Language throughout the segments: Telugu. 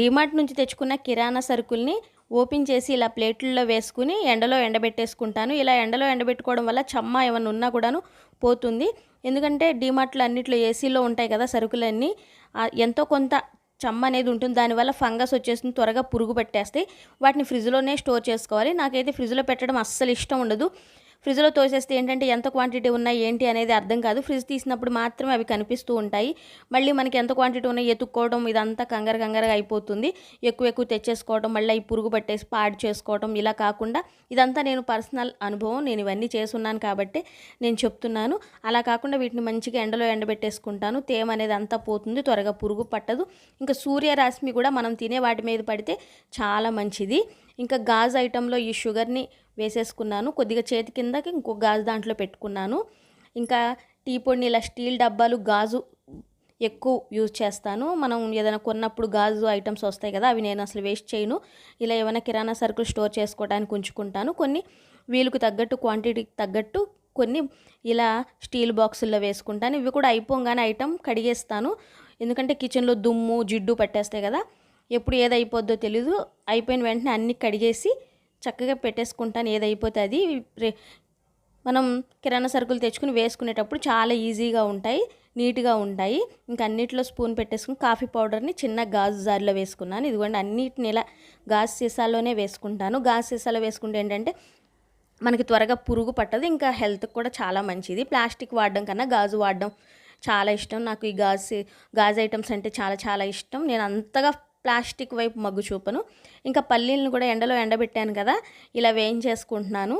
డిమార్ట్ నుంచి తెచ్చుకున్న కిరాణా సరుకుల్ని ఓపెన్ చేసి ఇలా ప్లేట్లలో వేసుకుని ఎండలో ఎండబెట్టేసుకుంటాను. ఇలా ఎండలో ఎండబెట్టుకోవడం వల్ల చెమ్మ ఏమైనా ఉన్నా కూడాను పోతుంది. ఎందుకంటే డిమార్ట్లు అన్నిట్లో ఏసీలో ఉంటాయి కదా సరుకులన్నీ. ఎంతో కొంత చెమ్మ అనేది ఉంటుంది. దానివల్ల ఫంగస్ వచ్చేసి త్వరగా పురుగు పట్టేస్తాయి. వాటిని ఫ్రిడ్జ్లోనే స్టోర్ చేసుకోవాలి. నాకైతే ఫ్రిడ్జ్లో పెట్టడం అస్సలు ఇష్టం ఉండదు. ఫ్రిడ్జ్లో తోసేస్తే ఏంటంటే ఎంత క్వాంటిటీ ఉన్నాయి ఏంటి అనేది అర్థం కాదు. ఫ్రిడ్జ్ తీసినప్పుడు మాత్రమే అవి కనిపిస్తూ ఉంటాయి. మళ్ళీ మనకి ఎంత క్వాంటిటీ ఉన్నాయి ఎత్తుక్కోవడం ఇదంతా కంగారు కంగారుగా అయిపోతుంది. ఎక్కువ ఎక్కువ తెచ్చేసుకోవడం మళ్ళీ ఈ పురుగు పట్టేసి పాడు చేసుకోవడం ఇలా కాకుండా ఇదంతా నేను పర్సనల్ అనుభవం. నేను ఇవన్నీ చేసున్నాను కాబట్టి నేను చెప్తున్నాను. అలా కాకుండా వీటిని మంచిగా ఎండలో ఎండబెట్టేసుకుంటాను. తేమ అనేది అంతా పోతుంది త్వరగా పురుగు పట్టదు. ఇంకా సూర్యరశ్మి కూడా మనం తినే వాటి మీద పడితే చాలా మంచిది. ఇంకా గాజు ఐటెంలో ఈ షుగర్ని వేసేసుకున్నాను. కొద్దిగా చేతి కిందకి ఇంకో గాజు దాంట్లో పెట్టుకున్నాను. ఇంకా టీ పొడిని ఇలా స్టీల్ డబ్బాలు గాజు ఎక్కువ యూజ్ చేస్తాను. మనం ఏదైనా కొన్నప్పుడు గాజు ఐటమ్స్ వస్తాయి కదా అవి నేను అసలు వేస్ట్ చేయను. ఇలా ఏమైనా కిరాణా సరుకులు స్టోర్ చేసుకోవడానికి ఉంచుకుంటాను. కొన్ని వీలుకు తగ్గట్టు క్వాంటిటీకి తగ్గట్టు కొన్ని ఇలా స్టీల్ బాక్సుల్లో వేసుకుంటాను. ఇవి కూడా అయిపోగానే ఐటమ్ కడిగేస్తాను. ఎందుకంటే కిచెన్లో దుమ్ము జిడ్డు పట్టేస్తాయి కదా ఎప్పుడు ఏది అయిపోద్దో తెలీదు. అయిపోయిన వెంటనే అన్నీ కడిగేసి చక్కగా పెట్టేసుకుంటాను. ఏది అయిపోతే అది మనం కిరాణా సరుకులు తెచ్చుకుని వేసుకునేటప్పుడు చాలా ఈజీగా ఉంటాయి నీట్గా ఉంటాయి. ఇంకా అన్నిట్లో స్పూన్ పెట్టేసుకుని కాఫీ పౌడర్ని చిన్న గాజు జార్లో వేసుకున్నాను. ఇదిగోండి అన్నిటిని ఇలా గాజు సీసాలోనే వేసుకుంటాను. గాజు సీసాలో వేసుకుంటే ఏంటంటే మనకి త్వరగా పురుగు పట్టదు. ఇంకా హెల్త్కి కూడా చాలా మంచిది. ప్లాస్టిక్ వాడడం కన్నా గాజు వాడడం చాలా ఇష్టం. నాకు ఈ గాజు గాజు ఐటమ్స్ అంటే చాలా చాలా ఇష్టం. నేను అంతగా ప్లాస్టిక్ వైపు మగ్గు చూపను. ఇంకా పల్లీలను కూడా ఎండలో ఎండబెట్టాను కదా ఇలా వేయించేసుకుంటున్నాను.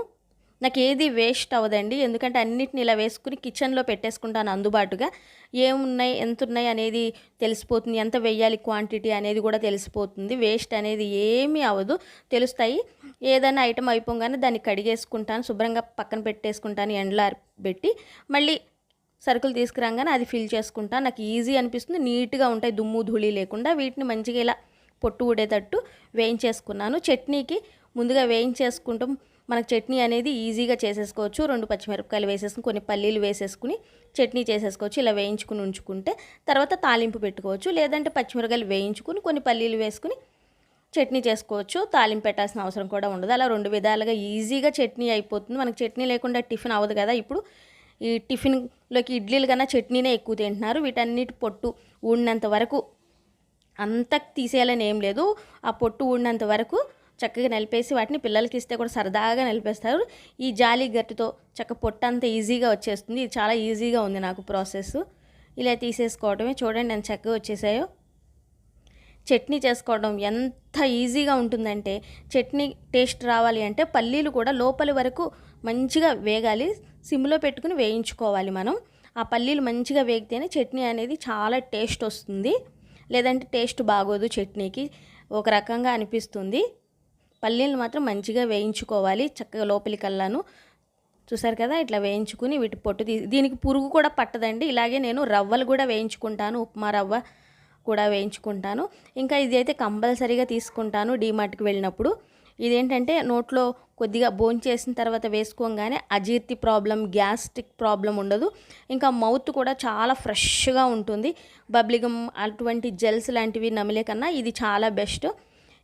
నాకు ఏది వేస్ట్ అవ్వదండి ఎందుకంటే అన్నిటిని ఇలా వేసుకుని కిచెన్లో పెట్టేసుకుంటాను అందుబాటుగా. ఏమున్నాయి ఎంత ఉన్నాయి అనేది తెలిసిపోతుంది ఎంత వెయ్యాలి క్వాంటిటీ అనేది కూడా తెలిసిపోతుంది. వేస్ట్ అనేది ఏమీ అవ్వదు తెలుస్తాయి. ఏదైనా ఐటమ్ అయిపోగానే దాన్ని కడిగేసుకుంటాను శుభ్రంగా పక్కన పెట్టేసుకుంటాను ఎండలో పెట్టి మళ్ళీ సరుకులు తీసుకురాగానే అది ఫిల్ చేసుకుంటాను నాకు ఈజీ అనిపిస్తుంది. నీట్గా ఉంటాయి. దుమ్ము ధూళి లేకుండా వీటిని మంచిగా ఇలా పొట్టు ఊడేటట్టు వేయించేసుకున్నాను. చట్నీకి ముందుగా వేయించేసుకుంటాం. మనకు చట్నీ అనేది ఈజీగా చేసేసుకోవచ్చు. రెండు పచ్చిమిరపకాయలు వేసేసుకుని కొన్ని పల్లీలు వేసేసుకుని చట్నీ చేసేసుకోవచ్చు. ఇలా వేయించుకుని ఉంచుకుంటే తర్వాత తాలింపు పెట్టుకోవచ్చు. లేదంటే పచ్చిమిరపకాయలు వేయించుకుని కొన్ని పల్లీలు వేసుకుని చట్నీ చేసుకోవచ్చు. తాలింపు పెట్టాల్సిన అవసరం కూడా ఉండదు. అలా రెండు విధాలుగా ఈజీగా చట్నీ అయిపోతుంది. మనకు చట్నీ లేకుండా టిఫిన్ అవ్వదు కదా. ఇప్పుడు ఈ టిఫిన్లోకి ఇడ్లీలు కన్నా చట్నీనే ఎక్కువ తింటున్నారు. వీటన్నిటి పొట్టు ఊడినంత వరకు అంత తీసేయాలని ఏం లేదు. ఆ పొట్టు ఊడినంత వరకు చక్కగా నలిపేసి వాటిని పిల్లలకి ఇస్తే కూడా సరదాగా నలిపేస్తారు. ఈ జాలి గట్టితో చక్క పొట్టు అంత ఈజీగా వచ్చేస్తుంది. ఇది చాలా ఈజీగా ఉంది నాకు ప్రాసెస్. ఇలా తీసేసుకోవడమే చూడండి నేను చక్కగా వచ్చేసాయో. చట్నీ చేసుకోవడం ఎంత ఈజీగా ఉంటుందంటే చట్నీ టేస్ట్ రావాలి అంటే పల్లీలు కూడా లోపలి వరకు మంచిగా వేగాలి. సిమ్లో పెట్టుకుని వేయించుకోవాలి మనం. ఆ పల్లీలు మంచిగా వేగితేనే చట్నీ అనేది చాలా టేస్ట్ వస్తుంది. లేదంటే టేస్ట్ బాగోదు చట్నీకి. ఒక రకంగా అనిపిస్తుంది. పల్లీలు మాత్రం మంచిగా వేయించుకోవాలి చక్కగా లోపలికల్లాను. చూసారు కదా ఇట్లా వేయించుకుని వీటి పొట్టు తీసి దీనికి పురుగు కూడా పట్టదండి. ఇలాగే నేను రవ్వలు కూడా వేయించుకుంటాను. ఉప్మా రవ్వ కూడా వేయించుకుంటాను. ఇంకా ఇది అయితే కంపల్సరీగా తీసుకుంటాను డీమార్ట్కి వెళ్ళినప్పుడు. ఇదేంటంటే నోట్లో కొద్దిగా చేసిన తర్వాత వేసుకోగానే అజీర్తి ప్రాబ్లం గ్యాస్ట్రిక్ ప్రాబ్లం ఉండదు. ఇంకా మౌత్ కూడా చాలా ఫ్రెష్గా ఉంటుంది. బబ్లిగమ్ అటువంటి జెల్స్ లాంటివి నమిలే కన్నా ఇది చాలా బెస్ట్.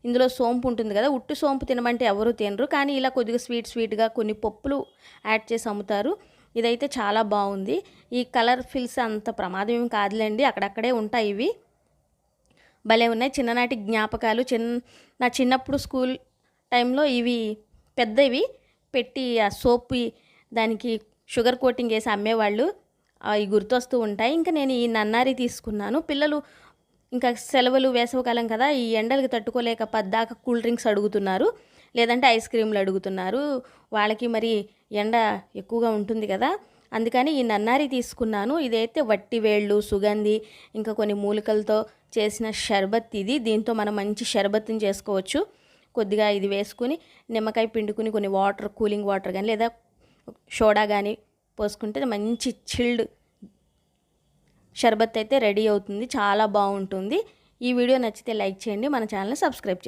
ఇందులో సోంపు ఉంటుంది కదా ఉట్టు సోంపు తినమంటే ఎవరు తినరు. కానీ ఇలా కొద్దిగా స్వీట్ స్వీట్గా కొన్ని పప్పులు యాడ్ చేసి అమ్ముతారు. ఇదైతే చాలా బాగుంది. ఈ కలర్ ఫిల్స్ అంత ప్రమాదం ఏమి కాదులేండి అక్కడక్కడే ఉంటాయి ఇవి. భలే ఉన్నాయి. చిన్ననాటి జ్ఞాపకాలు చిన్న నా చిన్నప్పుడు స్కూల్ టైంలో ఇవి పెద్దవి పెట్టి ఆ సోప్ దానికి షుగర్ కోటింగ్ వేసి అమ్మేవాళ్ళు. అవి గుర్తొస్తూ ఉంటాయి. ఇంకా నేను ఈ నన్నారి తీసుకున్నాను. పిల్లలు ఇంకా సెలవులు వేసవకాలం కదా ఈ ఎండలకు తట్టుకోలేక పద్దాక కూల్ డ్రింక్స్ అడుగుతున్నారు. లేదంటే ఐస్ క్రీమ్లు అడుగుతున్నారు. వాళ్ళకి మరి ఎండ ఎక్కువగా ఉంటుంది కదా. అందుకని ఈ నన్నారి తీసుకున్నాను. ఇదైతే వట్టి వేళ్ళు సుగంధి ఇంకా కొన్ని మూలికలతో చేసిన షర్బత్ ఇది. దీంతో మనం మంచి షర్బత్ని చేసుకోవచ్చు. కొద్దిగా ఇది వేసుకుని నిమ్మకాయ పిండుకుని కొన్ని వాటర్ కూలింగ్ వాటర్ కానీ లేదా సోడా కానీ పోసుకుంటే మంచి చిల్డ్ షర్బత్ అయితే రెడీ అవుతుంది చాలా బాగుంటుంది. ఈ వీడియో నచ్చితే లైక్ చేయండి మన ఛానల్ని సబ్స్క్రైబ్ చేయండి.